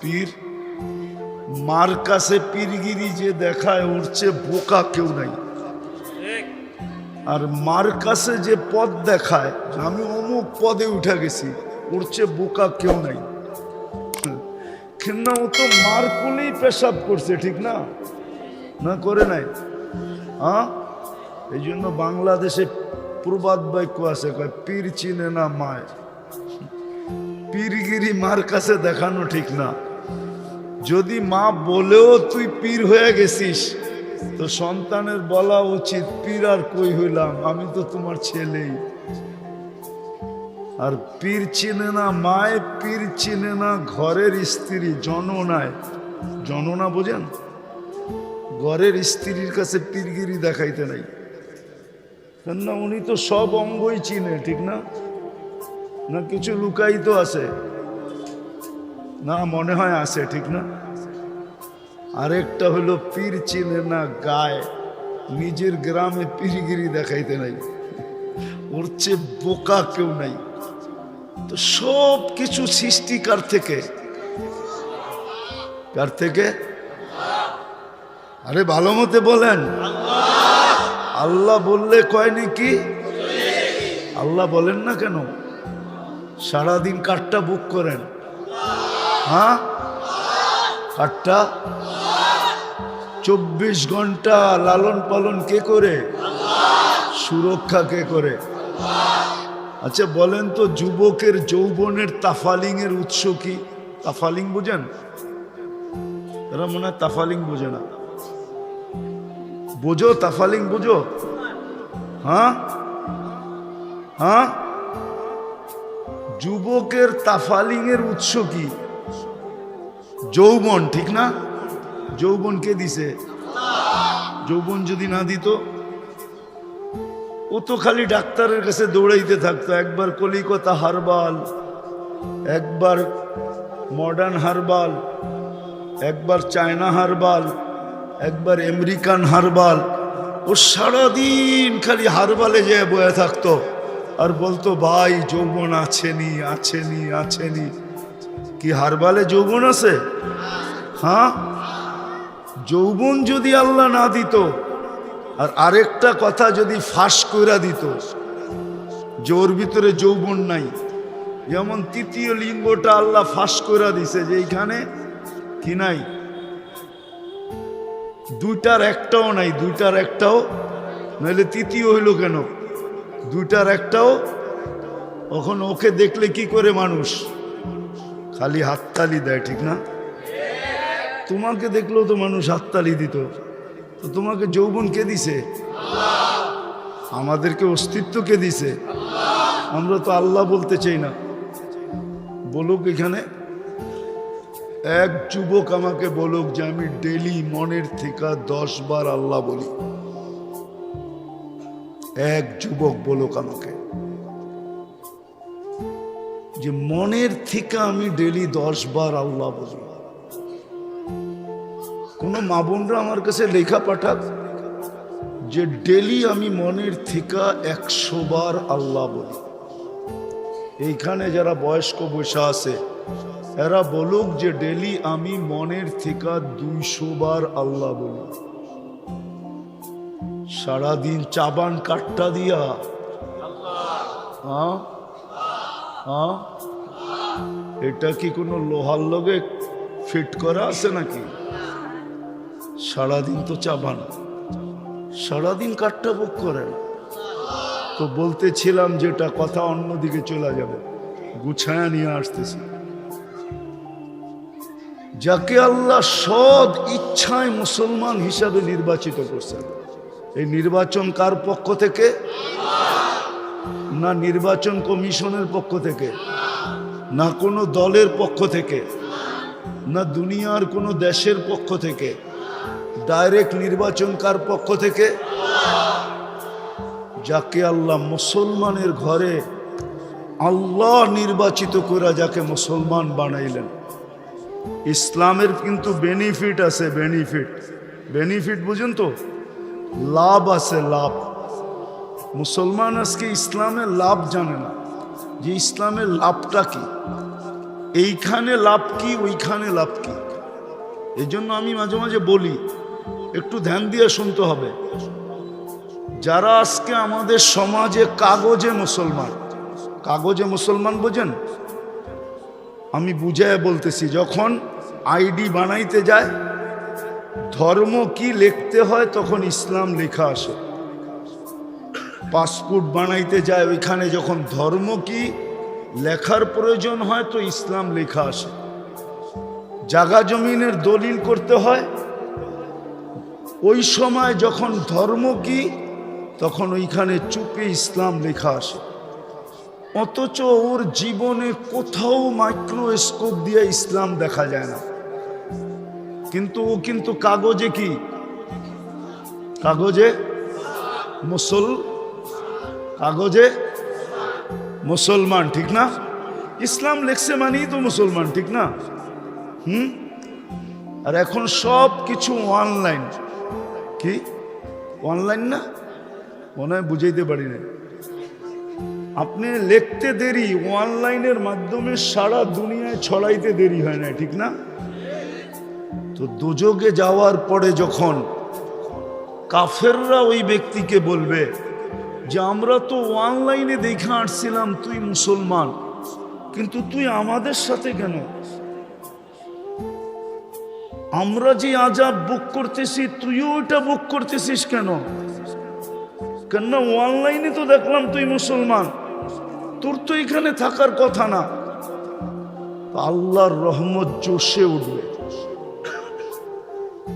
পীর। মার কাছে পীরগিরি যে দেখায় চেয়ে বোকা কেউ নাই। আর মার কাছে যে পদ দেখায়, আমি অমুক পদে উঠে গেছি চেয়ে বোকা কেউ নাই। কিন্তু ও তো মার কোলেই পেশাব করছে, ঠিক না? না, করে নাই। হ্যাঁ এই জন্য বাংলাদেশে প্রবাদ বাক্য আছে, কয়, পীর চিনে না মায়। পীরগিরি মার কাছে দেখানো ঠিক না। যদি মা বলেও তুই পীর হয়ে গেছিস, তো সন্তানের বলা উচিত, পীর আর কই হইলাম? আমি তো তোমার ছেলেই। আর পীর চিনে না মায়, পীর চিনে না ঘরের স্ত্রী জননায় জননা বোঝেন? ঘরের স্ত্রীর কাছে পীরগিরি দেখাইতে নাই। না উনি তো সব অঙ্গই চিনে, ঠিক না? না কিছু লুকায়িত আছে? না, মনে হয় আছে, ঠিক না? আরেকটা হলো পীর চিনে না গায়ে। নিজের গ্রামে পীরগিরি দেখাইতে নাই। ওর চেয়ে বোকা কেউ নাই। তো সব কিছু সৃষ্টিকার থেকে? কার থেকে? আরে ভালো মতে বলেন। আল্লাহ বললে কয় নাকি? আল্লাহ বলেন না কেন? সারাদিন কাঠটা বুক করেন। হ্যাঁ? কাঠটা চব্বিশ ঘণ্টা লালন পালন কে করে? সুরক্ষা কে করে? আচ্ছা বলেন তো যুবকের যৌবনের তাফালিং এর উৎস কি? তাফালিং বুঝেন? এরা মনে হয় তাফালিং বোঝে না। বোঝো, তাফালিং বোঝো। হ্যাঁ? হ্যাঁ? যুবকের তাফালিং এর উৎস কি? যৌবন, ঠিক না? যৌবন কে দিছে? যৌবন যদি না দিত, ও তো খালি ডাক্তারের কাছে দৌড়াইতে থাকতো। একবার কলিকতা হারবাল, একবার মডার্ন হারবাল, একবার চায়না হারবাল, একবার আমেরিকান হারবাল। ও সারাদিন খালি হারবালে যেয়ে বয়ে থাকতো। আর বলতো, ভাই, যৌবন আছেনি আছেনি আছেনি কি হারবালে যৌবন আছে? হ্যাঁ? যৌবন যদি আল্লাহ না দিত, আর আরেকটা কথা যদি ফাঁস কইরা দিত যে ওর ভিতরে যৌবন নাই। যেমন তৃতীয় লিঙ্গটা আল্লাহ ফাঁস কইরা দিছে যে এইখানে কি নাই? দুইটার একটাও নাই, দুইটার একটাও, নইলে তৃতীয় হইল কেন? দুইটার একটাও এখন ওকে দেখলে কি করে মানুষ? খালি হাততালি দেয়, ঠিক না? তোমাকে দেখলেও তো মানুষ হাততালি দিত। তো তোমাকে যৌবন কে দিছে? আমাদেরকে অস্তিত্ব কে দিছে? আমরা তো আল্লাহ বলতে চাই না। বলুক এখানে। এক যুবক আমাকে বলুক যে, আমি ডেলি মনের থেকে দশ বার আল্লাহ বলি। এক যুবক বলুক আমাকে। যে মনের থেকে আমি ডেলি দশ বার আল্লাহ বলি কোনো মা বোনরা আমার কাছে লেখা পাঠাক যে ডেলি আমি মনের থেকে একশো বার আল্লাহ বলি। এইখানে যারা বয়স্ক বসে আছে, এরা বলুক যে ডেলি আমি মনের থেকে দুইশো বার আল্লাহ বলি। সারাদিন চাবান কাটটা দিয়া হ্যাঁ হ্যাঁ? এটা কি কোনো লোহার লগে ফিট করা আছে নাকি? সারাদিন তো চাবান সারাদিন কাঠটা বুক করেন। তো বলতেছিলাম যেটা কথা অন্যদিকে চলে যাবে। গুছায়া নিয়ে আসতেছি। যাকে আল্লাহ সৎ ইচ্ছায় মুসলমান হিসাবে নির্বাচিত করছেন। এই নির্বাচন কার পক্ষ থেকে? না নির্বাচন কমিশনের পক্ষ থেকে, না কোনো দলের পক্ষ থেকে, না দুনিয়ার কোনো দেশের পক্ষ থেকে, ডাইরেক্ট নির্বাচন কার পক্ষ থেকে? যাকে আল্লাহ মুসলমানের ঘরে আল্লাহ নির্বাচিত করে যাকে মুসলমান বানাইলেন। ইসলামের কিন্তু বেনিফিট আছে বেনিফিট বেনিফিট বুঝুন তো? লাভ আছে, লাভ। মুসলমান আজকে ইসলামের লাভ জানে না। যে ইসলামের লাভটা কি? এইখানে লাভ কি, ওইখানে লাভ কি? এই জন্য আমি মাঝে মাঝে বলি, একটু ধ্যান দিয়ে শুনতে হবে। যারা আজকে আমাদের সমাজে কাগজে মুসলমান কাগজে মুসলমান বোঝেন? আমি বুঝায় বলতেছি, যখন আইডি বানাইতে যায়, ধর্ম কি লিখতে হয়, তখন ইসলাম লেখা আসে। পাসপোর্ট বানাইতে যায়, ওইখানে যখন ধর্ম কি, লেখার প্রয়োজন হয় তো ইসলাম লেখা আসে। জাগা জমিনের দলিল করতে হয়। ওই সময় যখন ধর্ম কি, তখন ওইখানে চুপে ইসলাম লেখা আসে। অথচ ওর জীবনে কোথাও মাইক্রোস্কোপ দিয়ে ইসলাম দেখা যায় না। কিন্তু ও কিন্তু কাগজে কি? কাগজে? মুসল কাগজে মুসলমান, ঠিক না? ইসলাম লেখছে মানেই তো মুসলমান, ঠিক না? হুম? আর এখন সব কিছু অনলাইন। কি? অনলাইন না? মনে হয় বুঝাইতে পারি না আপনি লিখতে দেরি, অনলাইনের মাধ্যমে সারা দুনিয়ায় ছড়াইতে দেরি হয় না ঠিক না? তো দুযোগে যাওয়ার পরে যখন কাফেররা ওই ব্যক্তিকে বলবে যে আমরা তো অনলাইনে দেখে আসছিলাম, তুই মুসলমান। কিন্তু তুই আমাদের সাথে কেন? আমরা যে আজাব বুক করতেছি, তুইও ওইটা বুক করতেছিস কেন? কেন অনলাইনে তো দেখলাম তুই মুসলমান। তোর তো এখানে থাকার কথা না। আল্লাহর রহমত জোশে উঠবে।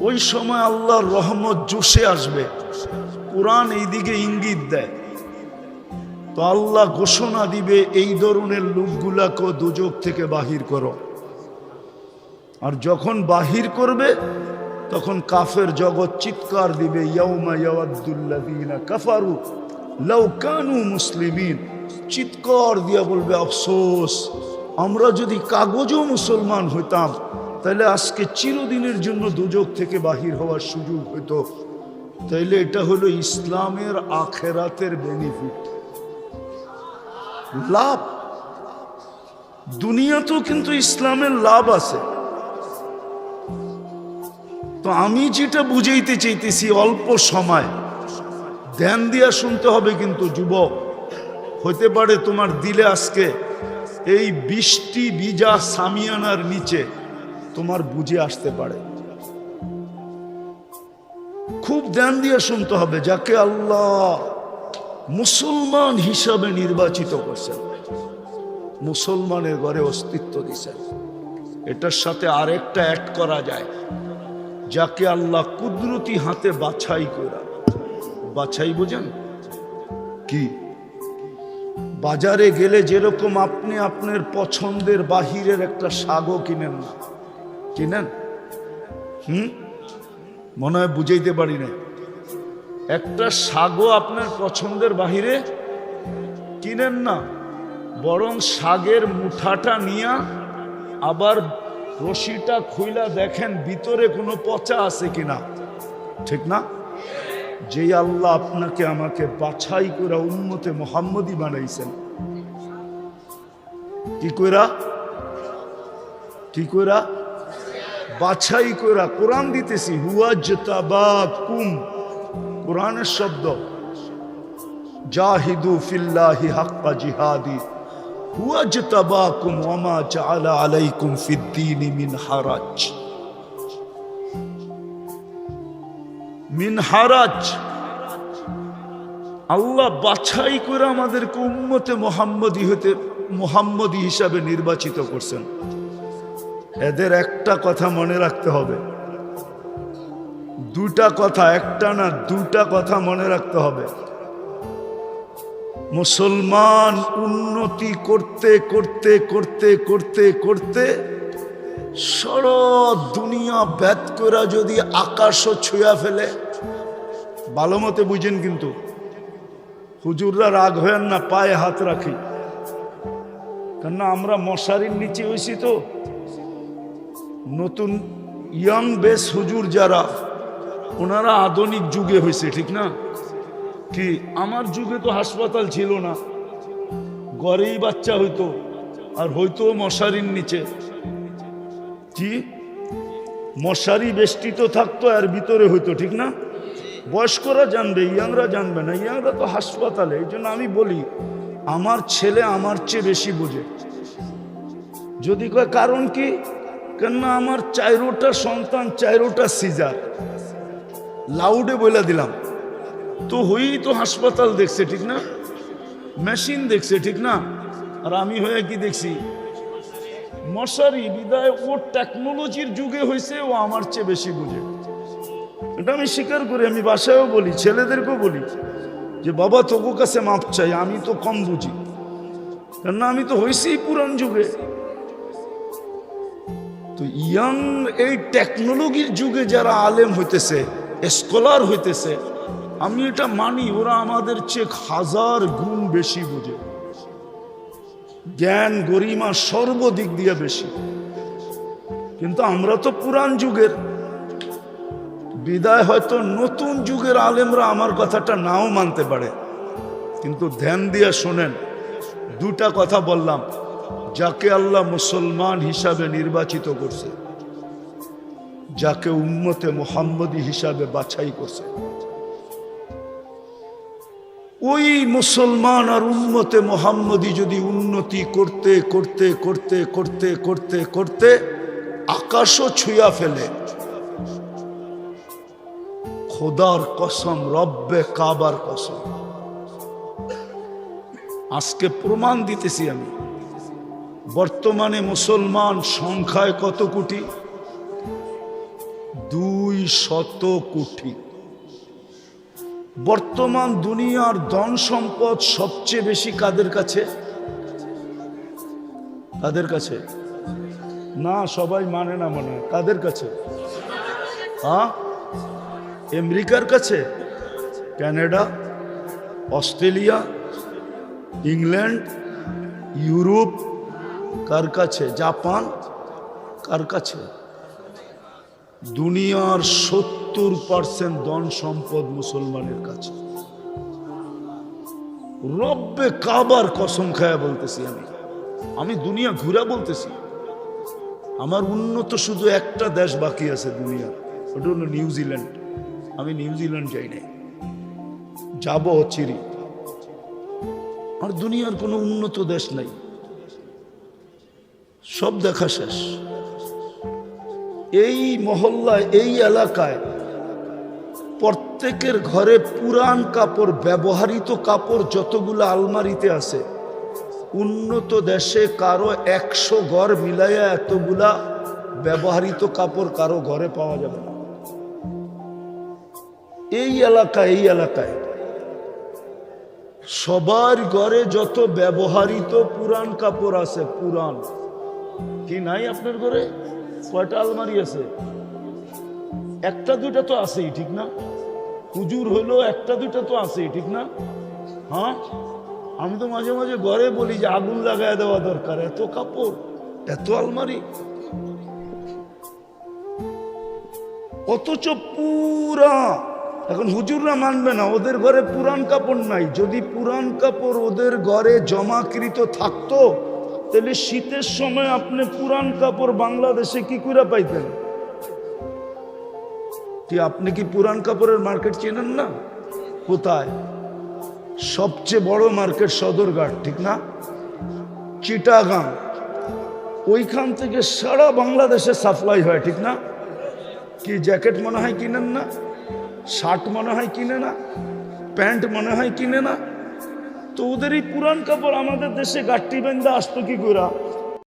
ওই সময় আল্লাহর রহমত জোশে আসবে। কোরআন এইদিকে ইঙ্গিত দেয়। তো আল্লাহ ঘোষণা দিবে, এই ধরনের লোকগুলাকে দুযোগ থেকে বাহির করো। আর যখন বাহির করবে, তখন কাফের জগৎ চিৎকার দিবে কাফারু লাউ কানু মুসলিমিন। চিৎকার দিয়া বলবে, আফসোস, আমরা যদি কাগজও মুসলমান হইতাম, তাহলে আজকে চিরদিনের জন্য দুযোগ থেকে বাহির হওয়ার সুযোগ হইতো। তাইলে এটা হলো ইসলামের আখেরাতের বেনিফিট লাভ। দুনিয়াতেও কিন্তু ইসলামের লাভ আছে। তো আমি যেটা বুঝাইতে চাইতেছি, অল্প সময়। ধ্যান দিয়া শুনতে হবে কিন্তু, যুবক। হতে পারে তোমার দিলে আজকে এই বৃষ্টি বিজা সামিয়ানার নিচে তোমার বুঝে আসতে পারে। খুব ধ্যান দিয়ে শুনতে হবে, যাকে আল্লাহ মুসলমান হিসাবে নির্বাচিত করছেন। মুসলমানের ঘরে অস্তিত্ব দিছেন। এটার সাথে আরেকটা অ্যাড করা যায়। যাকে আল্লাহ কুদরতি হাতে বাছাই করা। বাছাই বুঝেন? কি? বাজারে গেলে যেরকম আপনি আপনার পছন্দের বাহিরের একটা শাগও কিনেন না। কিনেন? হুম? মনে হয় বুঝাইতে পারি না একটা শাগও আপনার পছন্দের বাহিরে কিনেন না, বরং শাগের মুঠাটা নিয়া আবার রশিটা খুইলা দেখেন ভিতরে কোনো পচা আছে কিনা। ঠিক না? যে আল্লাহ আপনাকে আমাকে বাছাই করে উন্মতে মোহাম্মদী বানাইছেন। কি কইরা? কি কইরা? বাছাই কইরা কোরআন দিতেছি হুয়াজ কুম কোরআনের শব্দ, জাহিদু ফিল্লাহি হাক্কা জিহাদি হুয়াজ তাবাকুম ওমা জাআলা আলাইকুম ফিদ্দীনি মিন হারাজ। মিন হারাজ। আল্লাহ বাছাই করে আমাদেরকে উম্মতে মোহাম্মদী হতে, মোহাম্মদী হিসাবে নির্বাচিত করছেন। এদের একটা কথা মনে রাখতে হবে দুটা কথা, একটা না দুটা কথা মনে রাখতে হবে। মুসলমান উন্নতি করতে করতে করতে করতে করতে সর দুনিয়া ব্যাত করা যদি আকাশও ছুঁয়া ফেলে। ভালো মতে বুঝেন কিন্তু, হুজুররা রাগ হয়েন না, পায়ে হাত রাখি। কেননা আমরা মশারির নিচে হয়েছি তো। নতুন ইয়াং বেস হুজুর যারা ওনারা আধুনিক যুগে হয়েছে, ঠিক না? কি, আমার যুগে তো হাসপাতাল ছিল না। ঘরেই বাচ্চা হইতো, আর হয়তো মশারির নিচে। কি? মশারি বেষ্টিত থাকতো, আর ভিতরে হইতো, ঠিক না? বয়স্করা জানবে, ইয়াংরা জানবে না। ইয়াংরা তো হাসপাতালে, এই জন্য আমি বলি, আমার ছেলে আমার চেয়ে বেশি বোঝে। যদি কয়, কারণ কি? কেননা আমার চাইরোটা সন্তান, চাইরোটা সিজার। লাউডে বইলা দিলাম। তো হয়েই তো হাসপাতাল দেখছে, ঠিক না? মেশিন দেখছে, ঠিক না? আর আমি হয়ে কি দেখছি? মশারি বিদায়, ও টেকনোলজির যুগে হয়েছে ও আমার চেয়ে বেশি বুঝে। এটা আমি স্বীকার করি, আমি বাসায়ও বলি, ছেলেদেরকেও বলি, যে বাবা তোকে কাছে মাপ চাই, আমি তো কম বুঝি। কেননা আমি তো হয়েছি পুরান যুগে। তো ইয়াং এই টেকনোলজির যুগে যারা আলেম হইতেছে স্কলার হইতেছে, আমি এটা মানি, ওরা আমাদের চেয়ে হাজার গুণ বেশি বুঝে। জ্ঞান গরিমা সর্বদিক দিয়ে বেশি। কিন্তু আমরা তো পুরান যুগের। বিদায় হয়তো নতুন যুগের আলেমরা আমার কথাটা নাও মানতে পারে। কিন্তু ধ্যান দিয়ে শোনেন, দুটা কথা বললাম, যাকে আল্লাহ মুসলমান হিসাবে নির্বাচিত করছে। যাকে উম্মতে মোহাম্মদী হিসাবে বাছাই করছে। ওই মুসলমান আর উন্মতে মোহাম্মদী যদি উন্নতি করতে করতে করতে করতে করতে করতে আকাশও ছুঁয়া ফেলে। খোদার কসম, রব্বে কাবার কসম। আজকে প্রমাণ দিতেছি আমি, বর্তমানে মুসলমান সংখ্যায় কত কোটি? শত কোটি বর্তমান দুনিয়ার ধন সম্পদ সবচেয়ে বেশি কাদের কাছে? কাদের কাছে? না, সবাই মানে না মানে কাদের কাছে? হ্যাঁ? আমেরিকার কাছে? কানাডা? অস্ট্রেলিয়া? ইংল্যান্ড? ইউরোপ? কার কাছে? জাপান? কার কাছে? দুনিয়ার সত্তর পার্সেন্ট ধন সম্পদ মুসলমানের কাছে। রব্বে কাবার কসম খায়া বলতেছি আমি। আমি দুনিয়া ঘুরা বলতেছি। আমার উন্নত শুধু একটা দেশ বাকি আছে দুনিয়া ওটা হলো নিউজিল্যান্ড আমি নিউজিল্যান্ড যাই নাই। যাব চিরি। আর দুনিয়ার কোনো উন্নত দেশ নাই। সব দেখা শেষ। এই মহল্লায়, এই এলাকায় প্রত্যেকের ঘরে পুরান কাপড় ব্যবহারিত কাপড় যতগুলো আলমারিতে আছে, উন্নত দেশে কারও একশো ঘর মিলাইয়া এতগুলা ব্যবহারিত কাপড় কারও ঘরে পাওয়া যাবে না। এই এলাকায় এই এলাকায় সবার ঘরে যত ব্যবহারিত পুরান কাপড় আছে, পুরান। কি নাই আপনার ঘরে? কয়টা আলমারি আছে? একটা, দুইটা তো আছেই, ঠিক না? হুজুর হইল একটা, দুইটা তো আছেই, ঠিক না? হ্যাঁ? আমি তো মাঝে মাঝে ঘরে বলি যে আগুন লাগায় দেওয়া দরকার। এত কাপড়, এত আলমারি। অথচ পুরা, এখন হুজুররা মানবে না, ওদের ঘরে পুরান কাপড় নাই। যদি পুরান কাপড় ওদের ঘরে জমাকৃত থাকতো তাহলে শীতের সময় আপনি পুরান কাপড় বাংলাদেশে কি করে পাইতেন? কি আপনি কি পুরান কাপড়ের মার্কেট চেনেন না? কোথায়? সবচেয়ে বড় মার্কেট সদরঘাট, ঠিক না? চিটাগাং। ওইখান থেকে সারা বাংলাদেশে সাপ্লাই হয়, ঠিক না? কি জ্যাকেট মনে হয় কিনেন না? শার্ট মনে হয় কিনে না? প্যান্ট মনে হয় কিনে না? তো ওদের এই পুরান কাপড় আমাদের দেশে গাঠটি বেন্দা আসতো কি করে